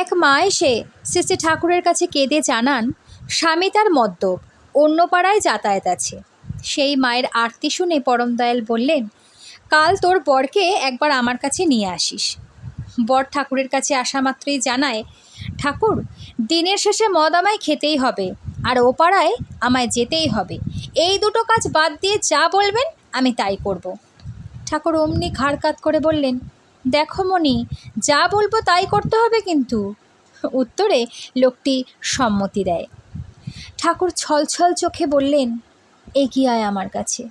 এক মা এসে শ্রী ঠাকুরের কাছে কেঁদে জানান, স্বামী তার মদ্যপ, অন্য পাড়ায় যাতায়াত আছে। সেই মায়ের আরতি শুনে পরম দয়াল বললেন, কাল তোর বরকে একবার আমার কাছে নিয়ে আসিস। বর ঠাকুরের কাছে আসা মাত্রই জানায়, ঠাকুর, দিনের শেষে মদ আমায় খেতেই হবে, আর ও পাড়ায় আমায় যেতেই হবে। এই দুটো কাজ বাদ দিয়ে যা বলবেন, আমি তাই করব। ঠাকুর অমনি ঘাড় কাত করে বললেন দেখো মনি যা বলব তাই করতে হবে কিন্তু। উত্তরে লোকটি সম্মতি দেয়। ঠাকুর ছলছল চোখে বললেন, এগিয়ে আয় আমার কাছে।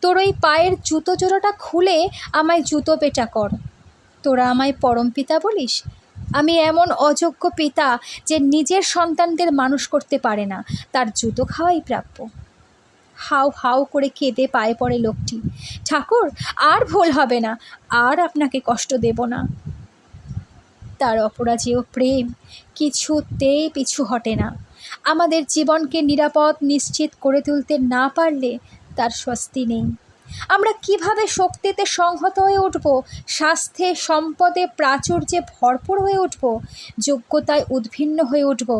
তোর ওই পায়ের জুতো জোড়াটা খুলে আমায় জুতো পেটা কর। তোরা আমায় পরম পিতা বলিস? আমি এমন অযোগ্য পিতা যে নিজের সন্তানদের মানুষ করতে পারে না। তার জুতো খাওয়াই প্রাপ্য। হাউ হাউ করে কেঁদে পায়ে পড়ে লোকটি। ঠাকুর, আর ভুল হবে না, আর আপনাকে কষ্ট দেব না। তার অপরাজেয় প্রেম কিছুতেই পিছু হটে না। আমাদের জীবনকে নিরাপদ, নিশ্চিত করে তুলতে না পারলে তার স্বস্তি নেই। আমরা কীভাবে শক্তিতে সংহত হয়ে উঠব, স্বাস্থ্যে, সম্পদে প্রাচুর্যে ভরপুর হয়ে উঠব, যোগ্যতায় উদ্ভিন্ন হয়ে উঠব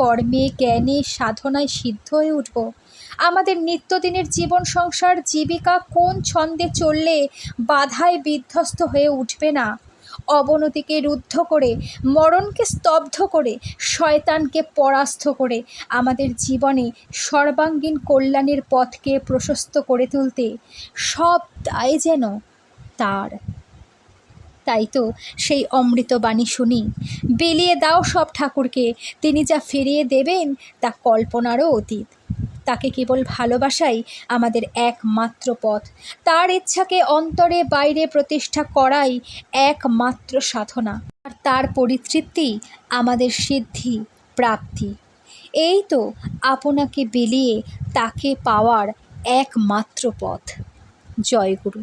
কর্মে, জ্ঞানে, সাধনায় সিদ্ধ হয়ে উঠব। আমাদের নিত্যদিনের জীবন সংসার, জীবিকা কোন ছন্দে চললে বাধায় বিধ্বস্ত হয়ে উঠবে না? অবনতিকে রুদ্ধ করে, মরণকে স্তব্ধ করে, শয়তানকে পরাস্ত করে আমাদের জীবনে সর্বাঙ্গীন কল্যাণের পথকে প্রশস্ত করে তুলতে সব দায় যেন তার তাই তো সেই অমৃত বাণী শুনি। বিলিয়ে দাও সব ঠাকুরকে, তিনি যা ফিরিয়ে দেবেন তা কল্পনারও অতীত। তাকে কেবল ভালোবাসাই আমাদের একমাত্র পথ। তার ইচ্ছাকে অন্তরে বাইরে প্রতিষ্ঠা করাই একমাত্র সাধনা। আর তার পরিতৃপ্তি আমাদের সিদ্ধি, প্রাপ্তি। এই তো আপনাকে বিলিয়ে তাকে পাওয়ার একমাত্র পথ। জয় গুরু।